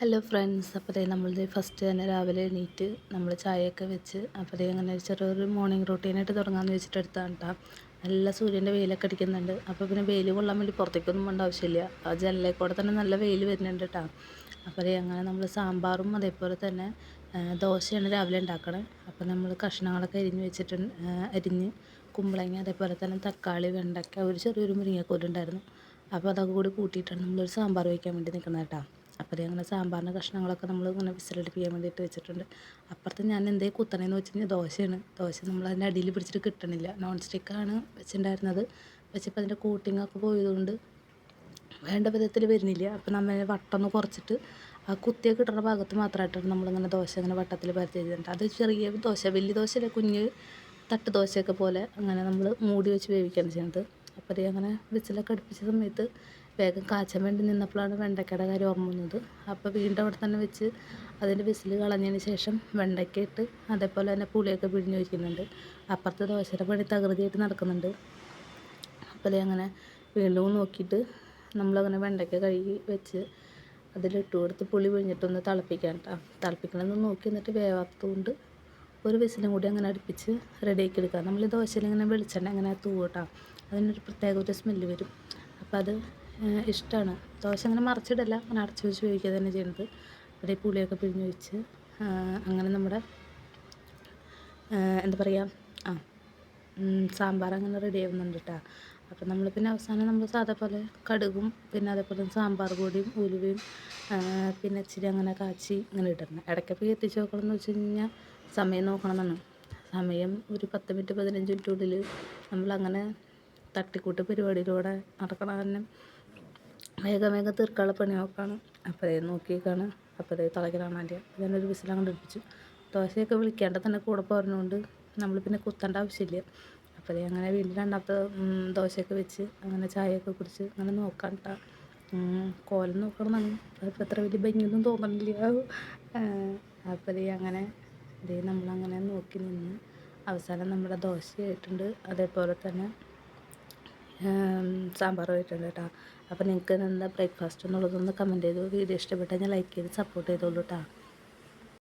Hello friends അപ്പോൾ നമ്മൾ first തന്നെ രാവിലെ എണീറ്റ് നമ്മൾ ചായയൊക്കെ വെച്ച് അപ്പോൾ അങ്ങനെ ചെറിയൊരു മോർണിംഗ് റൂട്ടീനായിട്ട് തുടങ്ങാമെന്ന് വെച്ചിട്ട് എടുത്താണ് കേട്ടോ നല്ല സൂര്യന്റെ വെയിലൊക്കെ അടിക്കുന്നുണ്ട്. അപ്പോൾ പിന്നെ വെയിൽ കൊള്ളാൻ വേണ്ടി പുറത്തേക്കൊന്നും വേണ്ട ആവശ്യമില്ല. ആ ജനലിൽ കൂടെ തന്നെ നല്ല വെയിൽ വരുന്നുണ്ട് കേട്ടോ അപ്പോൾ അങ്ങനെ നമ്മൾ സാമ്പാറും അതേപോലെ തന്നെ ദോശയാണ് രാവിലെ ഉണ്ടാക്കണേ. അപ്പോൾ നമ്മൾ കഷ്ണങ്ങളൊക്കെ അരിഞ്ഞ് വെച്ചിട്ട് അരിഞ്ഞ് കുമ്പളങ്ങ അതേപോലെ തന്നെ തക്കാളി വെണ്ടയ്ക്ക ഒരു ചെറിയൊരു മുരിങ്ങക്കോലുണ്ടായിരുന്നു അപ്പോൾ അതൊക്കെ കൂടി കൂട്ടിയിട്ടാണ് നമ്മളൊരു സാമ്പാർ വയ്ക്കാൻ വേണ്ടി നിൽക്കുന്നത് കേട്ടോ അപ്പോൾ അങ്ങനെ സാമ്പാറിന്റെ കഷ്ണങ്ങളൊക്കെ നമ്മൾ ഇങ്ങനെ വിസിലടിപ്പിക്കാൻ വേണ്ടിയിട്ട് വെച്ചിട്ടുണ്ട്. അപ്പുറത്ത് ഞാൻ എന്തേ കുത്തണേന്ന് വെച്ച് കഴിഞ്ഞാൽ ദോശയാണ്. ദോശ നമ്മൾ അതിന്റെ അടിയിൽ പിടിച്ചിട്ട് കിട്ടണില്ല. നോൺ സ്റ്റിക്കാണ് വെച്ചിട്ടുണ്ടായിരുന്നത്. വെച്ചപ്പോൾ അതിന്റെ കോട്ടിങ്ങൊക്കെ പോയതുകൊണ്ട് വേണ്ട വിധത്തിൽ വരുന്നില്ല. അപ്പോൾ നമ്മൾ വട്ടം കുറച്ചിട്ട് ആ കുത്തിയ കിട്ടുന്ന ഭാഗത്ത് മാത്രമായിട്ടാണ് നമ്മളിങ്ങനെ ദോശ ഇങ്ങനെ വട്ടത്തിൽ പരത്തി ചെയ്തിട്ടുണ്ട് അത് ചെറിയ ദോശ വലിയ ദോശയല്ല കുഞ്ഞ് തട്ട് ദോശയൊക്കെ പോലെ അങ്ങനെ നമ്മൾ മൂടി വെച്ച് വേവിക്കുകയാണ് ചെയ്യുന്നത്. അപ്പോൾ അങ്ങനെ വിസിലൊക്കെ അടുപ്പിച്ച സമയത്ത് വേഗം കാച്ചാൻ വേണ്ടി നിന്നപ്പോഴാണ് വെണ്ടയ്ക്കയുടെ കാര്യം ഓർമ്മ വന്നത്. അപ്പോൾ വീണ്ടും അവിടെ തന്നെ വെച്ച് അതിന്റെ വിസിൽ കളഞ്ഞതിന് ശേഷം വെണ്ടയ്ക്ക ഇട്ട് അതേപോലെ തന്നെ പുളിയൊക്കെ പിഴിഞ്ഞു വയ്ക്കുന്നുണ്ട് അപ്പുറത്തെ ദോശയുടെ പണി തകൃതിയായിട്ട് നടക്കുന്നുണ്ട്. അപ്പോൾ അങ്ങനെ വീണ്ടും നോക്കിയിട്ട് നമ്മളങ്ങനെ വെണ്ടയ്ക്ക കഴുകി വെച്ച് അതിലിട്ട് കൊടുത്ത് പുളി പിഴിഞ്ഞിട്ടൊന്ന് തിളപ്പിക്കാൻ കേട്ടോ. തിളപ്പിക്കണമെന്ന് നോക്കി എന്നിട്ട് വേവാത്തതുകൊണ്ട് ഒരു വിസിലും കൂടി അങ്ങനെ അടുപ്പിച്ച് റെഡിയാക്കി എടുക്കുക നമ്മൾ ദോശയിൽ ഇങ്ങനെ വെളിച്ചെണ്ണ അങ്ങനെ തൂവട്ടോ അതിനൊരു പ്രത്യേക ഒരു സ്മെല്ല് വരും. അപ്പോൾ അത് ഇഷ്ടമാണ് ദോശ അങ്ങനെ മറിച്ചിടല്ല. അങ്ങനെ അടച്ചു വെച്ച് വേവിക്കുക തന്നെ ചെയ്യുന്നത് ഇവിടെ പുളിയൊക്കെ പിഴിഞ്ഞ് വെച്ച് അങ്ങനെ നമ്മുടെ എന്താ പറയുക ആ സാമ്പാർ അങ്ങനെ റെഡി ആവുന്നുണ്ട് കേട്ടോ അപ്പം നമ്മൾ പിന്നെ അവസാനം നമ്മൾ സാധാ പോലെ കടുകും പിന്നെ അതേപോലെ സാമ്പാർ പൊടിയും ഉലുവയും പിന്നെ ഇച്ചിരി അങ്ങനെ കാച്ചി ഇങ്ങനെ ഇടണം. ഇടയ്ക്കൊക്കെ എത്തിച്ച് നോക്കണം എന്ന് വെച്ച് കഴിഞ്ഞാൽ സമയം നോക്കണമെന്നാണ് സമയം ഒരു പത്ത് മിനിറ്റ് പതിനഞ്ച് മിനിറ്റുള്ളിൽ നമ്മളങ്ങനെ തട്ടിക്കൂട്ട് പരിപാടിയിലൂടെ നടക്കണം തന്നെ വേഗം വേഗം തീർക്കാനുള്ള പണി നോക്കാണ് അപ്പോഴേ നോക്കിയേക്കാണ്. അപ്പോഴേ തിളയ്ക്കാൻ വേണ്ടി ഞാനൊരു വിസിൽ അങ്ങോട്ട് എടുപ്പിച്ചു ദോശയൊക്കെ വിളിക്കേണ്ട തന്നെ കൂടെ പോരുന്നതുകൊണ്ട് നമ്മൾ പിന്നെ കുത്തേണ്ട ആവശ്യമില്ല. അപ്പോൾ അതേ അങ്ങനെ വീണ്ടും രണ്ടാമത്തെ ദോശയൊക്കെ വെച്ച് അങ്ങനെ ചായയൊക്കെ കുടിച്ച് അങ്ങനെ നോക്കാൻ കേട്ടോ കോലം നോക്കണമെന്നാണ് അതിപ്പോൾ അത്ര വലിയ ഭംഗിയൊന്നും തോന്നണില്ല. അതേ അങ്ങനെ അതേ നമ്മളങ്ങനെ നോക്കി നിന്ന് അവസാനം നമ്മുടെ ദോശയായിട്ടുണ്ട്. അതേപോലെ തന്നെ സാമ്പാറും പോയിട്ടുണ്ട് കേട്ടോ. അപ്പോൾ നിങ്ങൾക്ക് എന്താ ബ്രേക്ക്ഫാസ്റ്റ് എന്നുള്ളതൊന്ന് കമന്റ് ചെയ്തു. വീഡിയോ ഇഷ്ടപ്പെട്ടാൽ ഞാൻ ലൈക്ക് ചെയ്ത് സപ്പോർട്ട് ചെയ്തോളൂ കേട്ടോ